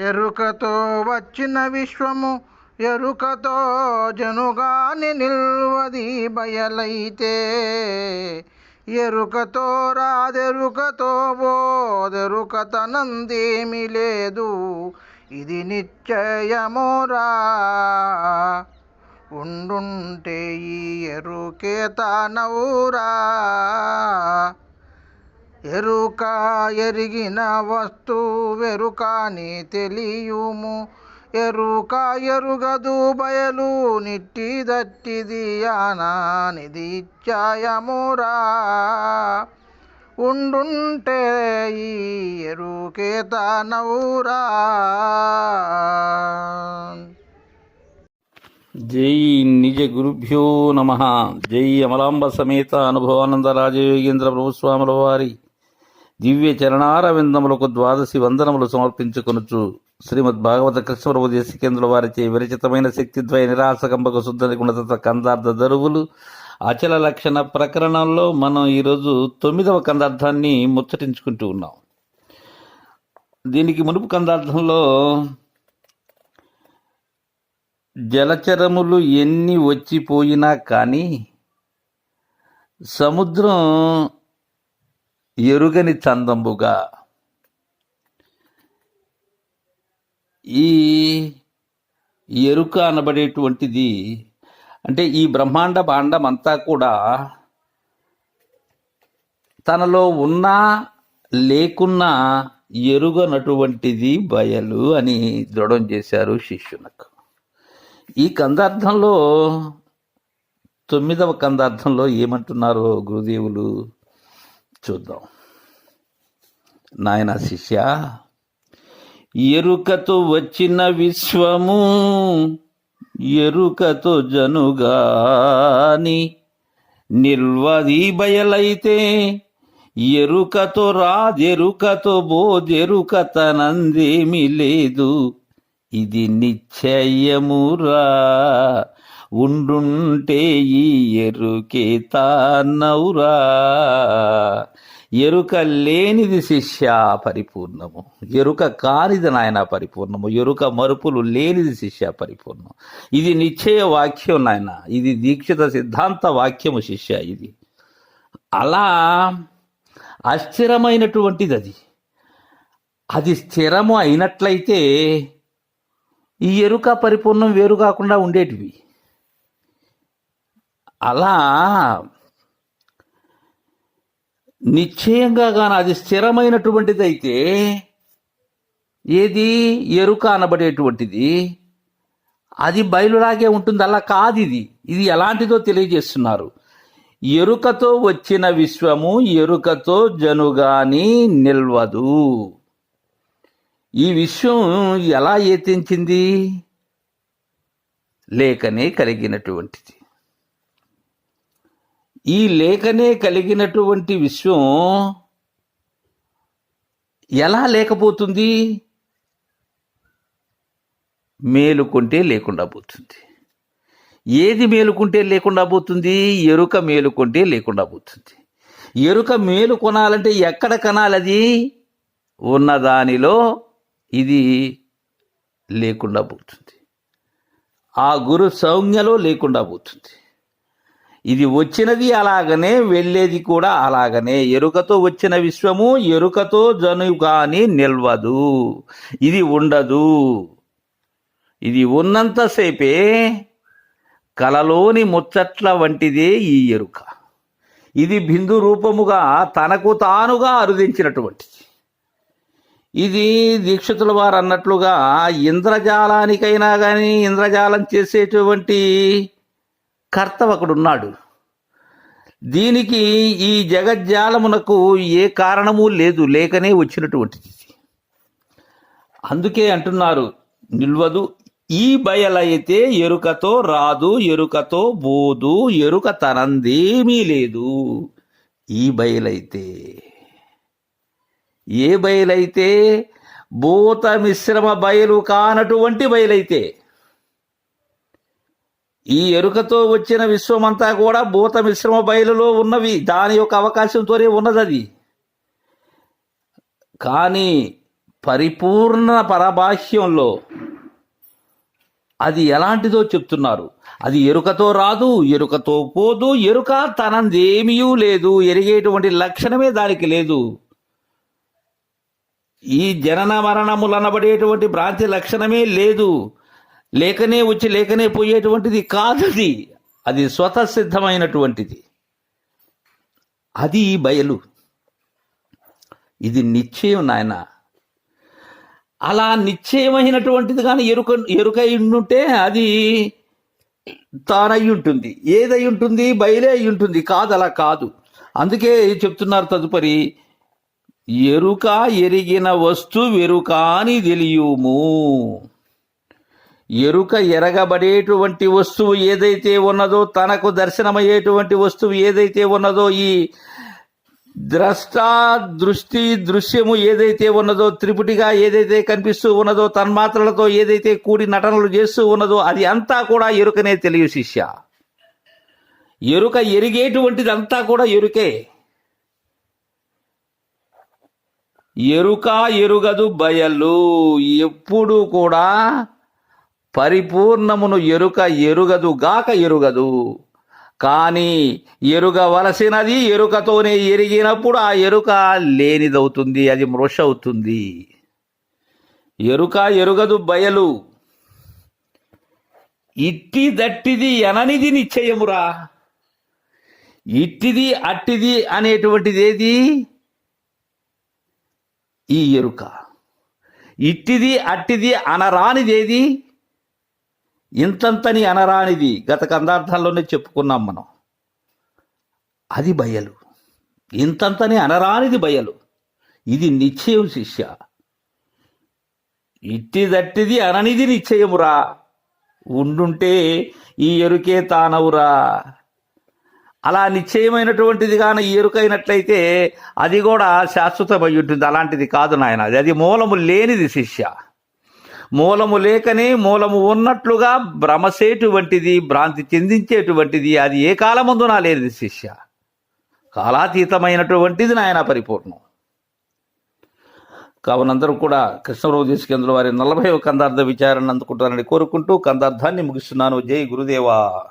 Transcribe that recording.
ఎరుకతో వచ్చిన విశ్వము ఎరుకతో జనుగాని నిల్వది బయలైతే. ఎరుకతో రాదెరుకతో బోదెరుకతనందేమి లేదు. ఇది నిశ్చయమురా ఉండుంటే ఈ ఎరుకే తానవురా. ఎరుక ఎరిగిన వస్తువెరుకని తెలియుము. ఎరుక ఎరుగదు బయలు నిట్టి దట్టిది ఆనానిది ఇచ్చాయమురా ఉండుంటే ఈ ఎరుకే తానవురా. జై నిజ గురుభ్యో నమ. జై అమలాంబ సమేత అనుభవానంద రాజయోగేంద్ర ప్రభుస్వాముల వారి. దివ్య చరణారవిందములకు ద్వాదశి వందనములు సమర్పించుకొనుచు శ్రీమద్ భాగవత కృష్ణప్రభు దేశికేంద్రుల వారిచే విరచితమైన శక్తిద్వయ నిరాసకంబక శుద్ధ గుణతత్వ కందార్థ దరువులు అచల లక్షణ ప్రకరణంలో మనం ఈరోజు తొమ్మిదవ కందార్థాన్ని ముచ్చటించుకుంటూ ఉన్నాం. దీనికి మునుపు కందార్థంలో జలచరములు ఎన్ని వచ్చిపోయినా కానీ సముద్రం ఎరుగని చందంబుగా ఈ ఎరుక అనబడేటువంటిది అంటే ఈ బ్రహ్మాండ భాండం అంతా కూడా తనలో ఉన్నా లేకున్నా ఎరుగనటువంటిది బయలు అని దృఢం చేశారు శిష్యునకు ఈ కందార్థంలో తొమ్మిదవ కందార్థంలో ఏమంటున్నారో గురుదేవులు? చూద్దాం. నాయన శిష్య ఎరుకతో వచ్చిన విశ్వము ఎరుకతో జనుగాని నిల్వది బయలైతే ఎరుకతో రాజెరుకతో బోజెరుకతనందేమి లేదు. ఇది నిశ్చయమురా. ఉండుంటే ఈ ఎరుకే తానవురా. ఎరుక లేనిది శిష్య పరిపూర్ణము. ఎరుక కానిది నాయన పరిపూర్ణము. ఎరుక మరుపులు లేనిది శిష్య పరిపూర్ణం ఇది నిశ్చయ వాక్యం నాయన. ఇది దీక్షిత సిద్ధాంత వాక్యము శిష్య ఇది. అలా అస్థిరమైనటువంటిది అది. అది స్థిరము అయినట్లయితే ఈ ఎరుక పరిపూర్ణం వేరు కాకుండా ఉండేటివి. అలా నిశ్చయంగా గాన అది స్థిరమైనటువంటిది అయితే ఏది? ఎరుక అనబడేటువంటిది. అది బయలులాగే ఉంటుంది. అలా కాదు ఇది ఇది ఎలాంటిదో తెలియజేస్తున్నారు. ఎరుకతో వచ్చిన విశ్వము ఎరుకతో జనుగాని నిల్వదు. ఈ విశ్వం ఎలా ఏతించింది లేకనే కలిగినటువంటిది. ఈ లేఖనే కలిగినటువంటి విశ్వం ఎలా లేకపోతుంది? మేలుకుంటే లేకుండా పోతుంది. ఏది మేలుకుంటే లేకుండా పోతుంది? ఎరుక మేలుకుంటే లేకుండా పోతుంది. ఎరుక మేలు కొనాలంటే ఎక్కడ కనాలి అది? ఉన్నదానిలో ఇది లేకుండా పోతుంది. ఆ గురు సౌజ్ఞలో లేకుండా పోతుంది. ఇది వచ్చినది అలాగనే వెళ్ళేది కూడా అలాగనే. ఎరుకతో వచ్చిన విశ్వము ఎరుకతో జనుగాని నిల్వదు. ఇది ఉండదు. ఇది ఉన్నంతసేపే కలలోని ముచ్చట్ల వంటిదే ఈ ఎరుక. ఇది బిందు రూపముగా తనకు తానుగా అరుదించినటువంటిది. ఇది దీక్షితుల వారు అన్నట్లుగా ఇంద్రజాలానికైనా కానీ ఇంద్రజాలం చేసేటువంటి కర్త ఒకడున్నాడు దీనికి ఈ జగజ్జాలమునకు ఏ కారణము లేదు లేకనే వచ్చినటువంటిది అందుకే అంటున్నారు నిల్వదు ఈ బయలైతే ఎరుకతో రాదు ఎరుకతో బోదు ఎరుక తనందేమీ లేదు. ఈ బయలైతే. ఏ బయలైతే? భూత మిశ్రమ బయలు కానటువంటి బయలైతే. ఈ ఎరుకతో వచ్చిన విశ్వమంతా కూడా భూత మిశ్రమ బయలులో ఉన్నవి. దాని యొక్క అవకాశంతోనే ఉన్నది అది కానీ పరిపూర్ణ పరబాహ్యంలో అది ఎలాంటిదో చెప్తున్నారు. అది ఎరుకతో రాదు ఎరుకతో పోదు. ఎరుక తనందేమీ లేదు. ఎరిగేటువంటి లక్షణమే దానికి లేదు. ఈ జనన మరణములనబడేటువంటి భ్రాంతి లక్షణమే లేదు. లేకనే వచ్చి లేకనే పోయేటువంటిది కాదది. అది స్వతసిద్ధమైనటువంటిది. అది బయలు. ఇది నిశ్చయం నాయన. అలా నిశ్చయమైనటువంటిది కానీ ఎరుక ఎరుక ఉంటే అది తానై ఉంటుంది ఏదై ఉంటుంది బయలే అయి ఉంటుంది కాదు అలా కాదు. అందుకే చెప్తున్నారు తదుపరి ఎరుక ఎరిగిన వస్తు వెరుక అని తెలియుము. ఎరుక ఎరగబడేటువంటి వస్తువు ఏదైతే ఉన్నదో తనకు దర్శనమయ్యేటువంటి వస్తువు ఏదైతే ఉన్నదో ఈ ద్రష్ట దృష్టి దృశ్యము ఏదైతే ఉన్నదో త్రిపుటిగా ఏదైతే కనిపిస్తూ ఉన్నదో తన్మాత్రలతో ఏదైతే కూడి నటనలు చేస్తూ ఉన్నదో అది అంతా కూడా ఎరుకనే తెలియ శిష్య. ఎరుక ఎరిగేటువంటిది అంతా కూడా ఎరుకే. ఎరుక ఎరుగదు బయలు. ఎప్పుడు కూడా పరిపూర్ణమును ఎరుక ఎరుగదు గాక ఎరుగదు. కానీ ఎరుగవలసినది ఎరుకతోనే ఎరిగినప్పుడు ఆ ఎరుక లేనిదవుతుంది అది మృషవుతుంది. ఎరుక ఎరుగదు బయలు. ఇట్టి దట్టిది ఎననిది నిశ్చయమురా. ఇట్టిది అట్టిది అనేటువంటిది ఏది ఈ ఎరుక. ఇట్టిది అట్టిది అనరానిదేది? ఇంతంతని అనరానిది గత కందార్థాల్లోనే చెప్పుకున్నాం మనం. అది బయలు. ఇంతంతని అనరానిది బయలు. ఇది నిశ్చయం శిష్య. ఇట్టిదట్టిది అననిది నిశ్చయమురా. ఉండుంటే ఈ ఎరుకే తానవురా. అలా నిశ్చయమైనటువంటిది కానీ ఈ ఎరుకైనట్లయితే అది కూడా శాశ్వతమై ఉంటుంది. అలాంటిది కాదు నాయన. అది అది మూలము లేనిది శిష్య. మూలము లేకనే మూలము ఉన్నట్లుగా భ్రమసేటువంటిది భ్రాంతి చెందించేటువంటిది అది ఏ కాలమందునా లేనిది శిష్య. కాలాతీతమైనటువంటిది నాయన పరిపూర్ణం. కావునందరూ కూడా కృష్ణరావు దేశకేంద్రుల వారి నలభై కందార్థ విచారణ అందుకుంటారని కోరుకుంటూ కందార్థాన్ని ముగిస్తున్నాను. జై గురుదేవా.